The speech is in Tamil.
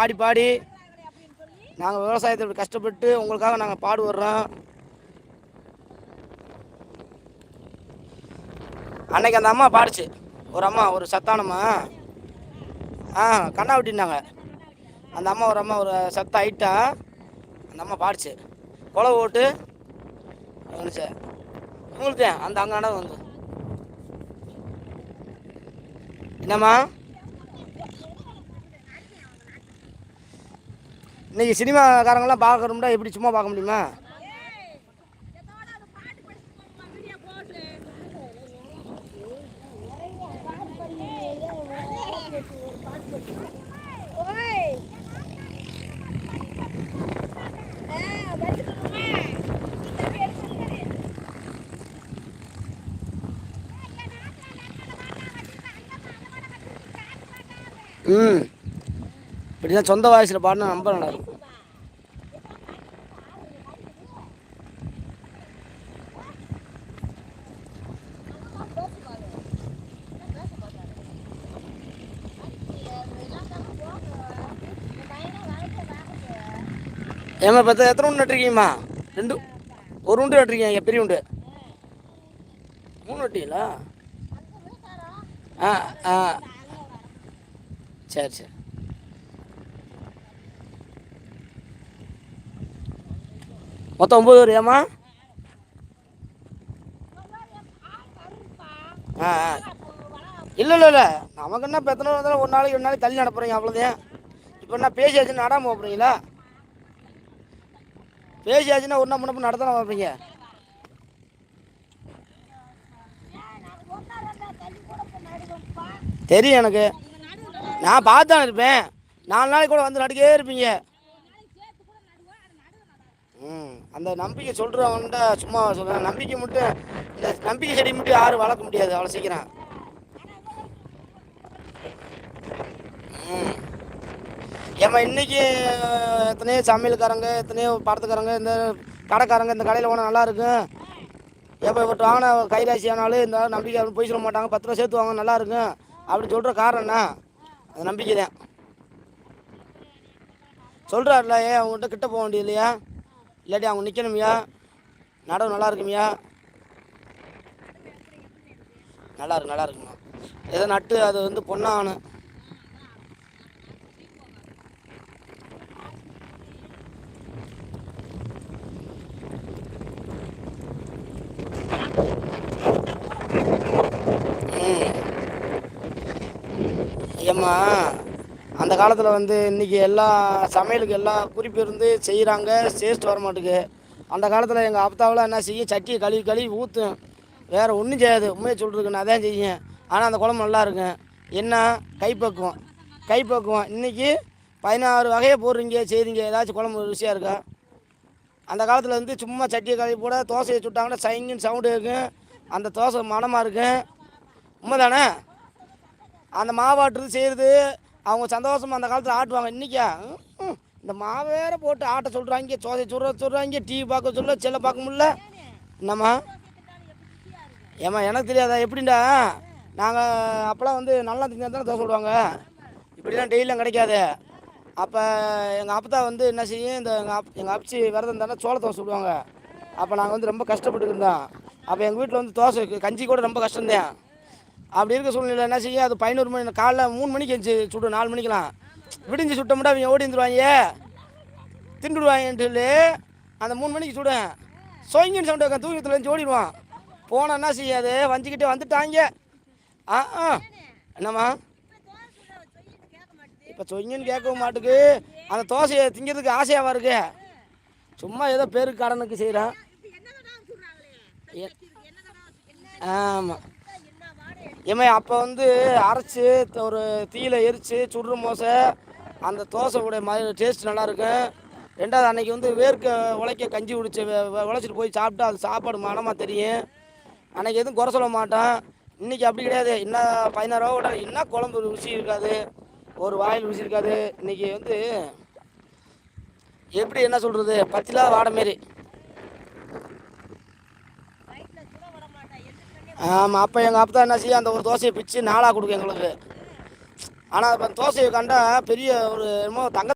ஆடி பாடி நாங்கள் விவசாயத்தை இப்படி கஷ்டப்பட்டு உங்களுக்காக நாங்கள் பாடுபடுறோம். அன்னைக்கு அந்த அம்மா பாடுச்சு. ஒரு அம்மா ஒரு சத்தானம்மா ஆ கண்ணா விட்டிருந்தாங்க அந்த அம்மா ஒரு அம்மா ஒரு சத்த ஹைட்டா அந்த அம்மா பாடுச்சு. கொலை ஓட்டு வந்துச்சு. உங்களுக்கு அந்த அங்கான வந்து என்னம்மா? இன்னைக்கு சினிமாக்காரங்களாம் பார்க்கணும்னா எப்படி சும்மா பார்க்க முடியுமா? ம். இப்படி தான் சொந்த வாய்ஸில் பாடினா ரொம்ப நல்லா இருக்கும் ஏமா பத்த எத்தனை உண்டு நட்டுருக்கீங்கம்மா? ரெண்டு ஒரு உண்டு நட்டுருக்கீங்க பெரிய உண்டு. மூணு நட்டிங்களா ஆ ஆ. சரி சரி. மொத்தம் ஒம்பது பேர் ஆ ஆ. இல்லை இல்லை இல்லை. நமக்கு என்ன பெத்தனை வந்தாலும் ஒரு நாளைக்கு ஒரு நாளைக்கு தள்ளி நடப்புறீங்க அவ்வளோதான் இப்போ என்ன பேசியாச்சுன்னு நடாமல் போகிறீங்களா பேசியாச்சுன்னா ஒன்றா நாள் முன்னப்ப நடத்தான பார்ப்பீங்க தெரியும் எனக்கு. நான் பார்த்தான் இருப்பேன். நாலு நாளைக்கு கூட வந்து நடிக்கவே இருப்பீங்க. ம் அந்த நம்பிக்கை சொல்கிறவன்ட்ட சும்மா சொல்கிறேன் நம்பிக்கை மட்டும் இந்த நம்பிக்கை செடி மட்டும் யாரும் வளர்க்க முடியாது அவ்வளோ சீக்கிரம். ம். ஏம்மா இன்னைக்கு எத்தனையோ சமையல்காரங்க எத்தனையோ படத்துக்காரங்க இந்த கடைக்காரங்க இந்த கடையில் போனால் நல்லா இருக்கும். எப்போ இவர்கிட்ட வாங்கின கைராசி ஆனாலும் இந்த நம்பிக்கை அப்படின்னு போய் சொல்ல மாட்டாங்க. பத்து ரூபா சேர்த்து வாங்க நல்லா இருக்கும். அப்படின்னு சொல்கிற காரணம் என்ன? அது நம்பிக்கை தான் சொல்கிறாருல ஏன் அவங்ககிட்ட கிட்ட போக வேண்டியது இல்லையா இல்லாட்டி அவங்க நிற்கணுமியா நடவு நல்லா இருக்குமியா நல்லா இருக்கு நல்லா இருக்குமா? ஏதோ நட்டு அது வந்து பொண்ணாகணும். ஏம்மா? அந்த காலத்தில் வந்து இன்றைக்கி எல்லா சமையலுக்கு எல்லா குறிப்பு இருந்து செய்கிறாங்க சேஸ்ட் வர மாட்டுக்கு அந்த காலத்தில் எங்கள் அப்பத்தாவில் என்ன செய்யும்? சட்டியை கழுவி கழுவி ஊற்றும் வேறு ஒன்றும் செய்யாது. உண்மையை சொல்கிறதுக்கு நான் தான் செய்யும் ஆனால் அந்த குழம்பு நல்லா இருக்கும். என்ன? கைப்பக்குவம். கைப்பக்குவம். இன்றைக்கி பதினாறு வகையை போடுறீங்க செய்கிறீங்க ஏதாச்சும் குழம்பு ருசியாக இருக்கா? அந்த காலத்தில் வந்து சும்மா சட்டியை கழுவி போட தோசையை சுட்டாங்கன்னா சைங்குன்னு சவுண்டு இருக்கும் அந்த தோசை மணமாக இருக்கும். உண்மை தானே அந்த மாவாட்டுறது செய்கிறது அவங்க சந்தோஷமாக அந்த காலத்தில் ஆட்டுவாங்க. இன்றைக்கா இந்த மாவேற போட்டு ஆட்ட சொல்கிறாங்க சோதை சுடுற சொல்கிறாங்க டிவி பார்க்க சொல்ல செல்ல பார்க்க முடியல. என்னம்மா? ஏம்மா எனக்கு தெரியாதா? எப்படின்டா நாங்கள் அப்போலாம் வந்து நல்லா திங்க தானே தோசை விடுவாங்க இப்படிலாம் டெய்லியும் கிடைக்காது. அப்போ எங்கள் அப்பத்தா வந்து என்ன செய்யும் இந்த எங்கள் அப் எங்கள் அப்ச்சி விரதம் தானே சோள தோசை விடுவாங்க அப்போ நாங்கள் வந்து ரொம்ப கஷ்டப்பட்டு இருந்தோம். அப்போ எங்கள் வீட்டில் வந்து தோசை கஞ்சி கூட ரொம்ப கஷ்டம்தான். அப்படி இருக்க சூழ்நிலை என்ன செய்யும் அது பதினோரு மணி காலைல மூணு மணிக்கு எஞ்சி சுடும் நாலு மணிக்கெலாம் விடிஞ்சு சுட்டோம்னா அவங்க ஓடி வந்துடுவாங்க திண்டுடுவாங்கன்னு சொல்லி அந்த மூணு மணிக்கு சுடும் சொங்கின்னு சவுண்ட் வைக்க தூக்கத்தில் இருந்து ஓடிடுவான். போனால் என்ன செய்யாது வஞ்சிக்கிட்டே வந்துட்டாங்க ஆ ஆ. என்னம்மா? இப்போ சொங்கின்னு கேட்கவும் மாட்டுக்கு. அந்த தோசையை திங்கிறதுக்கு ஆசையாவா இருக்கு? சும்மா ஏதோ பேருக்கு கடனுக்கு செய்கிறான் ஆமாம் ஏமே அப்போ வந்து அரைச்சி ஒரு தீயில எரித்து சுடுற மோசை அந்த தோசை உடைய மாதிரி டேஸ்ட் நல்லா இருக்கும். ரெண்டாவது அன்னைக்கு வந்து வேர்க்க உழைக்க கஞ்சி குடிச்சு உழைச்சிட்டு போய் சாப்பிட்டா அது சாப்பாடு மனமாக தெரியும். அன்னைக்கு எதுவும் குறை சொல்ல மாட்டேன் இன்னைக்கு அப்படி கிடையாது. என்ன பதினாறு ரூபா என்ன குழம்பு ருசி இருக்காது. ஒரு வாயில் ருசி இருக்காது. இன்னைக்கு வந்து எப்படி என்ன சொல்கிறது பத்திலா வாடை மாரி. ஆமாம் அப்போ எங்கள் அப்பா என்ன செய்யும் அந்த ஒரு தோசையை பிச்சு நாளாக கொடுக்கும் எங்களுக்கு. ஆனால் இப்போ தோசையை கண்டா பெரிய ஒரு என்னமோ தங்க